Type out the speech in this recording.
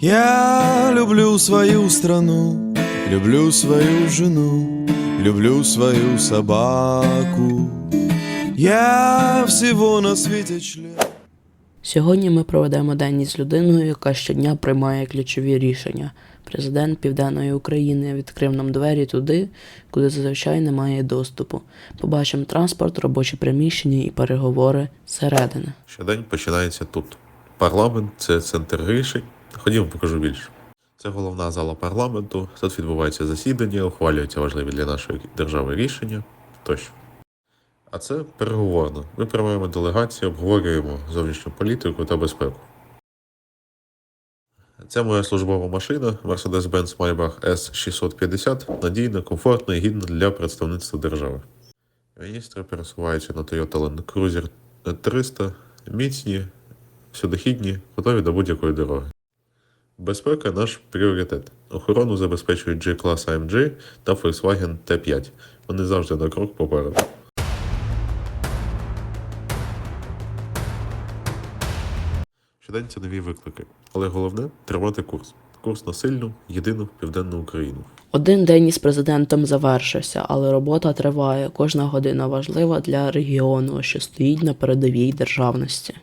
Я люблю свою страну, люблю свою жену, люблю свою собаку. Я всего на свете член. Сьогодні ми проведемо день із людиною, яка щодня приймає ключові рішення. Президент Південної України відкрив нам двері туди, куди зазвичай немає доступу. Побачимо транспорт, робочі приміщення і переговори зсередини. Щодень починається тут. Парламент це центр рішень. Ходімо, покажу більше. Це головна зала парламенту. Тут відбуваються засідання, ухвалюються важливі для нашої держави рішення тощо. А це переговорно. Ми приймаємо делегації, обговорюємо зовнішню політику та безпеку. Це моя службова машина Mercedes-Benz Maybach S650, надійна, комфортна і гідна для представництва держави. Міністри пересуваються на Toyota Land Cruiser 300, міцні, всюдохідні, готові до будь-якої дороги. Безпека наш пріоритет. Охорону забезпечують G-клас AMG та Volkswagen T5. Вони завжди на крок попереду. Щодень це нові виклики. Але головне тримати курс. Курс на сильну, єдину південну Україну. Один день із президентом завершився, але робота триває. Кожна година важлива для регіону, що стоїть на передовій державності.